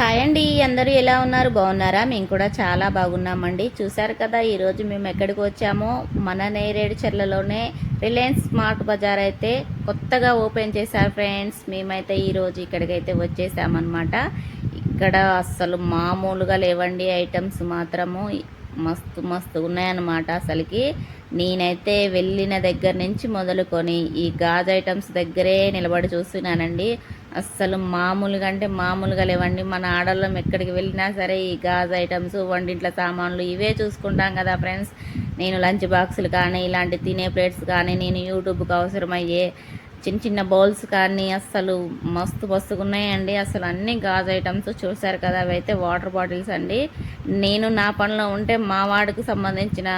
Hi అండి అందరూ ఎలా ఉన్నారు? బాగున్నారా? మేము కూడా చాలా బాగున్నామండి. చూసారు కదా ఈరోజు మేము ఎక్కడికి వచ్చామో? మన నేరేడు చెర్లలోనే రిలయన్స్ స్మార్ట్ బజార్ అయితే కొత్తగా ఓపెన్ చేశారు ఫ్రెండ్స్. మేమైతే ఈరోజు ఇక్కడికైతే వచ్చేసామన్నమాట. ఇక్కడ అస్సలు మామూలుగా లేవండి ఐటమ్స్ మాత్రము. మస్తు మస్తు ఉన్నాయన్నమాట అసలుకి. నేనైతే వెళ్ళిన దగ్గర నుంచి మొదలుకొని ఈ గాజు ఐటమ్స్ దగ్గరే నిలబడి చూస్తున్నానండి. అస్సలు మామూలుగా అంటే మామూలుగా లేవండి. మన ఆడళ్ళం ఎక్కడికి వెళ్ళినా సరే ఈ గాజ్ ఐటమ్స్ వంటింట్ల సామాన్లు ఇవే చూసుకుంటాం కదా ఫ్రెండ్స్. నేను లంచ్ బాక్సులు కానీ ఇలాంటి తినే ప్లేట్స్ కానీ నేను యూట్యూబ్కి అవసరమయ్యే చిన్న చిన్న బౌల్స్ కానీ అస్సలు మస్తు మస్తుగా ఉన్నాయండి అసలు అన్ని గాజు ఐటమ్స్ చూశారు కదా అవి అయితే వాటర్ బాటిల్స్ అండి. నేను నా పనిలో ఉంటే మా వాడికి సంబంధించిన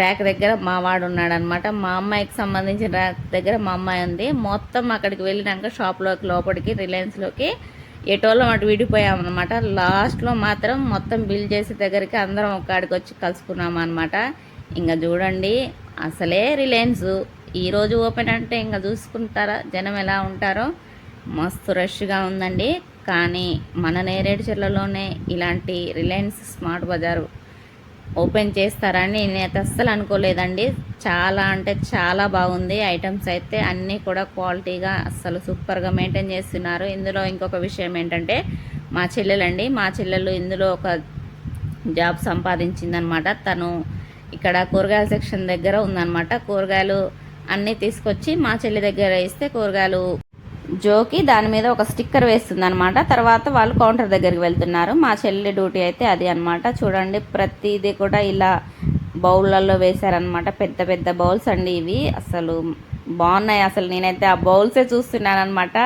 ర్యాక్ దగ్గర మా వాడు ఉన్నాడనమాట. మా అమ్మాయికి సంబంధించిన ర్యాక్ దగ్గర మా అమ్మాయి ఉంది. మొత్తం అక్కడికి వెళ్ళినాక షాప్లోకి లోపలికి రిలయన్స్లోకి ఎటోలో అటు విడిపోయామన్నమాట లాస్ట్లో మాత్రం మొత్తం బిల్ చేసే దగ్గరికి అందరం ఒక్కడికి వచ్చి కలుసుకున్నాం అనమాట ఇంకా చూడండి అసలే రిలయన్స్ ఈరోజు ఓపెన్ అంటే ఇంకా చూసుకుంటారా? జనం ఎలా ఉంటారో? మస్తు రష్గా ఉందండి. కానీ మన నేరేడు చెర్లలోనే ఇలాంటి రిలయన్స్ స్మార్ట్ బజారు ఓపెన్ చేస్తారని నేనైతే అస్సలు అనుకోలేదండి. చాలా అంటే చాలా బాగుంది. ఐటమ్స్ అయితే అన్నీ కూడా క్వాలిటీగా అస్సలు సూపర్గా మెయింటైన్ చేస్తున్నారు. ఇందులో ఇంకొక విషయం ఏంటంటే మా చెల్లెలండి. మా చెల్లెలు ఇందులో ఒక జాబ్ సంపాదించిందనమాట. తను ఇక్కడ కూరగాయల సెక్షన్ దగ్గర ఉందనమాట. కూరగాయలు అన్నీ తీసుకొచ్చి మా చెల్లి దగ్గర ఇస్తే కూరగాయలు జోకి దాని మీద ఒక స్టిక్కర్ వేస్తుంది అనమాట తర్వాత వాళ్ళు కౌంటర్ దగ్గరికి వెళ్తున్నారు. మా చెల్లి డ్యూటీ అయితే అది అన్నమాట. చూడండి ప్రతిదీ కూడా ఇలా బౌళ్ళల్లో వేశారనమాట పెద్ద పెద్ద బౌల్స్ అండి ఇవి. అసలు బాగున్నాయి. అసలు నేనైతే ఆ బౌల్సే చూస్తున్నాను అనమాట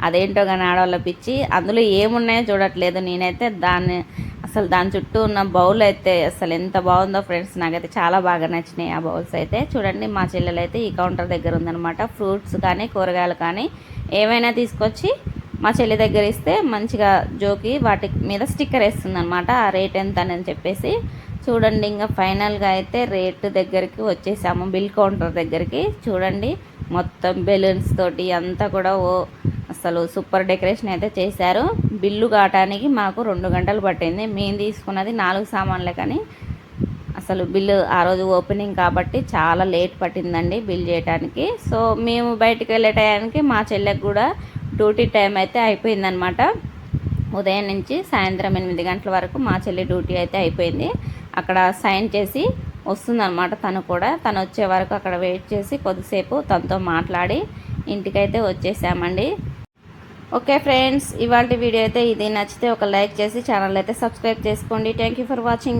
అదేంటో కానీ ఆడవాళ్ళ పిచ్చి. అందులో ఏమున్నాయో చూడట్లేదు. నేనైతే దాన్ని అసలు దాని చుట్టూ ఉన్న బౌల్ అయితే అసలు ఎంత బాగుందో ఫ్రెండ్స్ నాకైతే చాలా బాగా నచ్చినాయి ఆ బౌల్స్ అయితే. చూడండి మా చెల్లెలు అయితే ఈ కౌంటర్ దగ్గర ఉందనమాట ఫ్రూట్స్ కానీ కూరగాయలు కానీ ఏమైనా తీసుకొచ్చి మా చెల్లి దగ్గర ఇస్తే మంచిగా జోకి వాటి మీద స్టిక్కర్ వేస్తుంది అనమాట ఆ రేట్ ఎంత అని చెప్పేసి చూడండి ఇంకా ఫైనల్గా అయితే రేటు దగ్గరికి వచ్చేసాము. బిల్ కౌంటర్ దగ్గరికి చూడండి మొత్తం బెలూన్స్ తోటి అంతా కూడా ఓ అసలు సూపర్ డెకరేషన్ అయితే చేశారు. బిల్లు కావటానికి మాకు రెండు గంటలు పట్టింది. మేము తీసుకున్నది నాలుగు సామాన్లే కానీ అసలు బిల్లు ఆ రోజు ఓపెనింగ్ కాబట్టి చాలా లేట్ పట్టిందండి బిల్ చేయడానికి సో మేము బయటికి వెళ్ళే టయానికి మా చెల్లెకి కూడా డ్యూటీ టైం అయితే అయిపోయిందనమాట ఉదయం నుంచి సాయంత్రం ఎనిమిది గంటల వరకు మా చెల్లి డ్యూటీ అయితే అయిపోయింది. అక్కడ సైన్ చేసి వస్తుందన్నమాట తను కూడా. తను వచ్చే వరకు అక్కడ వెయిట్ చేసి కొద్దిసేపు తనతో మాట్లాడి ఇంటికైతే వచ్చేసామండి. ఓకే ఫ్రెండ్స్ ఇవాళ వీడియో అయితే ఇది. నచ్చితే ఒక లైక్ చేసి ఛానల్ అయితే సబ్స్క్రైబ్ చేసుకోండి. Thank you for watching